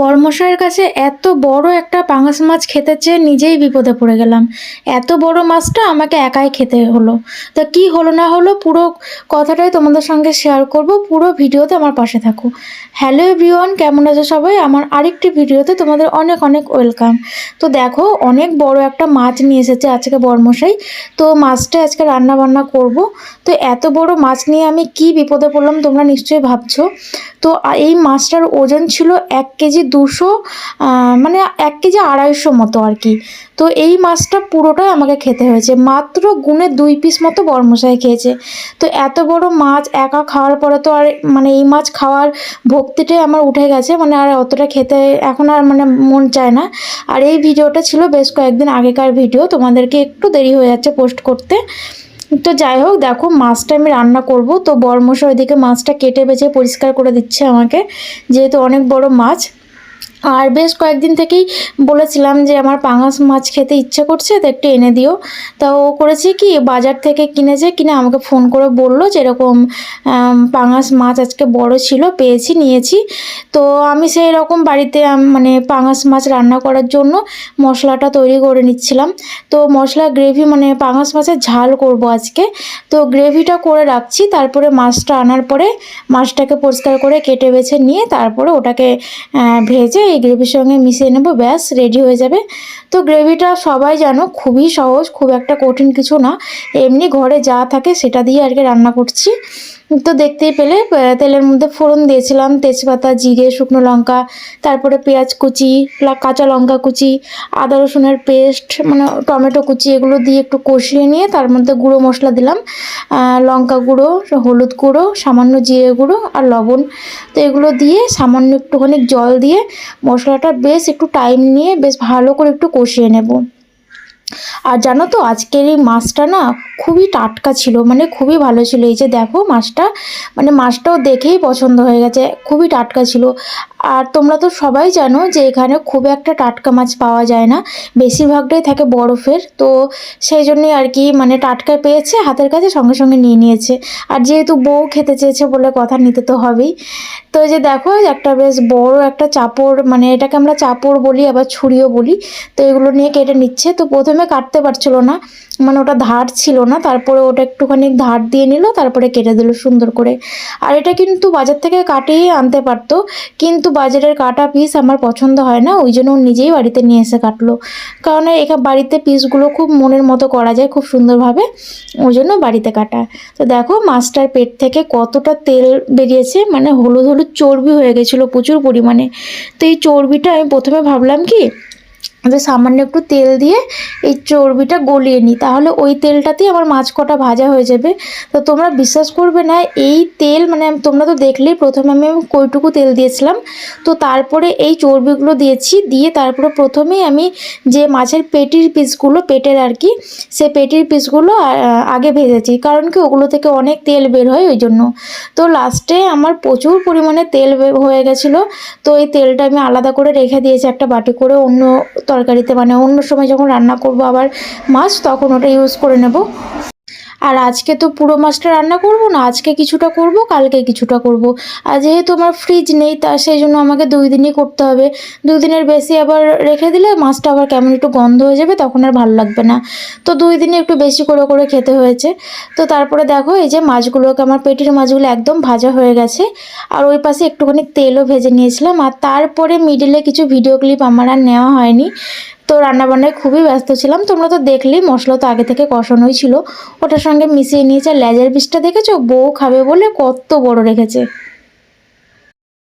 বড়মশাইয়ের কাছে এত বড় একটা পাঙাশ মাছ খেতে চেয়ে নিজেই বিপদে পড়ে গেলাম। এত বড় মাছটা আমাকে একাই খেতে হলো। তা কি হলো না হলো পুরো কথাটাই তোমাদের সঙ্গে শেয়ার করব। পুরো ভিডিওতে আমার পাশে থাকো। হ্যালো এভরিওয়ান কেমন আছে সবাই? আমার আরেকটি ভিডিওতে তোমাদের অনেক অনেক ওয়েলকাম তো দেখো, অনেক বড় একটা মাছ নিয়ে এসেছে আজকে বড়মশাই। তো মাছটা আজকে রান্না বান্না করব। তো এত বড় মাছ নিয়ে আমি কি বিপদে পড়লাম তোমরা নিশ্চয়ই ভাবছ। তো এই মাছটার ওজন ছিল এক কেজি দুশো মানে এক কেজি আড়াইশো মতো আর কি। তো এই মাছটা পুরোটাই আমাকে খেতে হয়েছে। মাত্র গুনে দুই পিস মতো বরমশাই খেয়েছে। তো এত বড় মাছ একা খাওয়ার পরে তো আর মানে এই মাছ খাওয়ার ভক্তিটাই আমার উঠে গেছে। মানে আর অতটা খেতে এখন আর মানে মন চায় না। আর এই ভিডিওটা ছিল বেশ কয়েকদিন আগেকার ভিডিও। তোমাদেরকে একটু দেরি হয়ে যাচ্ছে পোস্ট করতে। তো যাই হোক, দেখো মাছটা আমি রান্না করব। তো বরমশাই ওইদিকে মাছটা কেটে বেছে পরিষ্কার করে দিচ্ছে আমাকে। যেহেতু অনেক বড় মাছ। আর বেশ কয়েকদিন থেকেই বলেছিলাম যে আমার পাঙাশ মাছ খেতে ইচ্ছে করছে, তো একটু এনে দিও। তা ও করেছে কি, বাজার থেকে কিনেছে কিনে আমাকে ফোন করে বলল যে এরকম পাঙাশ মাছ আজকে বড় ছিল, পেয়েছি, নিয়েছি। তো আমি সেই রকম বাড়িতে মানে পাঙাশ মাছ রান্না করার জন্য মশলাটা তৈরি করে নিচ্ছিলাম। তো মশলা গ্রেভি মানে পাঙাশ মাছের ঝাল করব আজকে। তো গ্রেভিটা করে রাখছি, তারপরে মাছটা আনার পরে মাছটাকে পরিষ্কার করে কেটে বেছে নিয়ে তারপরে ওটাকে ভেজে এই গ্রেভির সঙ্গে মিশিয়ে নেব, ব্যাস রেডি হয়ে যাবে। তো গ্রেভিটা সবাই জানো খুবই সহজ, খুব একটা কঠিন কিছু না। এমনি ঘরে যা থাকে সেটা দিয়ে আর কি রান্না করছি। তো দেখতেই পেলে তেলের মধ্যে ফোড়ন দিয়েছিলাম, তেজপাতা, জিরে, শুকনো লঙ্কা, তারপরে পেঁয়াজ কুচি কাঁচা লঙ্কা কুচি, আদা রসুনের পেস্ট মানে টমেটো কুচি, এগুলো দিয়ে একটু কষিয়ে নিয়ে তার মধ্যে গুঁড়ো মশলা দিলাম। লঙ্কা গুঁড়ো, হলুদ গুঁড়ো, সামান্য জিরে গুঁড়ো আর লবণ। তো এগুলো দিয়ে সামান্য একটুখানি জল দিয়ে মশলাটা বেশ একটু টাইম নিয়ে বেশ ভালো করে একটু কষিয়ে নেব। আর জানো তো, আজকের এই মাছটা না খুবই টাটকা ছিল মানে খুবই ভালো ছিল। এই যে দেখো মাছটা মানে মাছটাও দেখেই পছন্দ হয়ে গেছে, খুবই টাটকা ছিল। আর তোমরা তো সবাই জানো যে এখানে খুব একটা টাটকা মাছ পাওয়া যায় না। বেশিরভাগটাই থাকে বরফের। তো সেই জন্যই আর কি মানে টাটকা পেয়েছে, হাতের কাছে সঙ্গে সঙ্গে নিয়ে নিয়েছে। আর যেহেতু বউ খেতে চেয়েছে বলে কথা নিতে তো হবেই। তো যে দেখো, একটা বেশ বড় একটা চাপড় মানে এটাকে আমরা চাপড় বলি, আবার ছুরিও বলি। তো এগুলো নিয়ে কেটে নিচ্ছে। তো প্রথমে কাটতে পারছিল না। মানে ওটা ধার ছিল না, তারপরে ওটা একটুখানি ধার দিয়ে নিল, তারপরে কেটে দিল সুন্দর করে। আর এটা কিন্তু বাজার থেকে কাটিয়ে আনতে পারতো, কিন্তু বাজারের কাটা পিস আমার পছন্দ হয় না, ওই জন্য নিজেই বাড়িতে নিয়ে এসে কাটলো। কারণ এখানে বাড়িতে পিসগুলো খুব মনের মতো করা যায় খুব সুন্দরভাবে, ওই জন্য বাড়িতে কাটা। তো দেখো মাছটার পেট থেকে কতটা তেল বেরিয়েছে মানে হলুদ হলুদ চর্বি হয়ে গেছিল প্রচুর পরিমাণে। তো এই চর্বিটা আমি প্রথমে ভাবলাম কি যে সামান্য একটু তেল দিয়ে এই চর্বিটা গলিয়ে নিই। তাহলে ওই তেলটাতেই আমার মাছ কটা ভাজা হয়ে যাবে। তো তোমরা বিশ্বাস করবে না, এই তেল মানে তোমরা তো দেখলেই প্রথমে আমি কইটুকু তেল দিয়েছিলাম। তো তারপরে এই চর্বিগুলো দিয়েছি, দিয়ে তারপরে প্রথমেই আমি যে মাছের পেটির পিসগুলো, পেটের আর কি, সে পেটির পিসগুলো আগে ভেজেছি। কারণ কি ওগুলো থেকে অনেক তেল বের হয় ওই জন্য। তো লাস্টে আমার প্রচুর পরিমাণে তেল হয়ে গেছিল। তো এই তেলটা আমি আলাদা করে রেখে দিয়েছি একটা বাটি করে, অন্য তরকারিতে মানে অন্য সময় যখন রান্না করব আবার মাছ তখন ওটা ইউজ করে নেব। আর আজকে তো পুরো মাছটা রান্না করব না, আজকে কিছুটা করব, কালকে কিছুটা করব। আর যেহেতু আমার ফ্রিজ নেই, তা সেই জন্য আমাকে দুই দিনই করতে হবে। দুই দিনের বেশি আবার রেখে দিলে মাছটা আবার কেমন একটু গন্ধ হয়ে যাবে, তখন আর ভালো লাগবে না। তো দুই দিনে একটু বেশি করে করে খেতে হয়েছে। তো তারপরে দেখো, এই যে মাছগুলোকে, আমার পেটির মাছগুলো একদম ভাজা হয়ে গেছে। আর ওই পাশে একটুখানি তেলও ভেজে নিয়েছিলাম। আর তারপরে মিডিলে কিছু ভিডিও ক্লিপ আমার আর নেওয়া হয়নি। তো রান্নাবান্নায় খুবই ব্যস্ত ছিলাম। তোমরা তো দেখলেই মশলা তো আগে থেকে কষানোই ছিল। ওটার সঙ্গে মিশিয়ে নিয়েছে লেজার পিসটা, দেখেছ? বউ খাবে বলে কত বড় রেখেছে।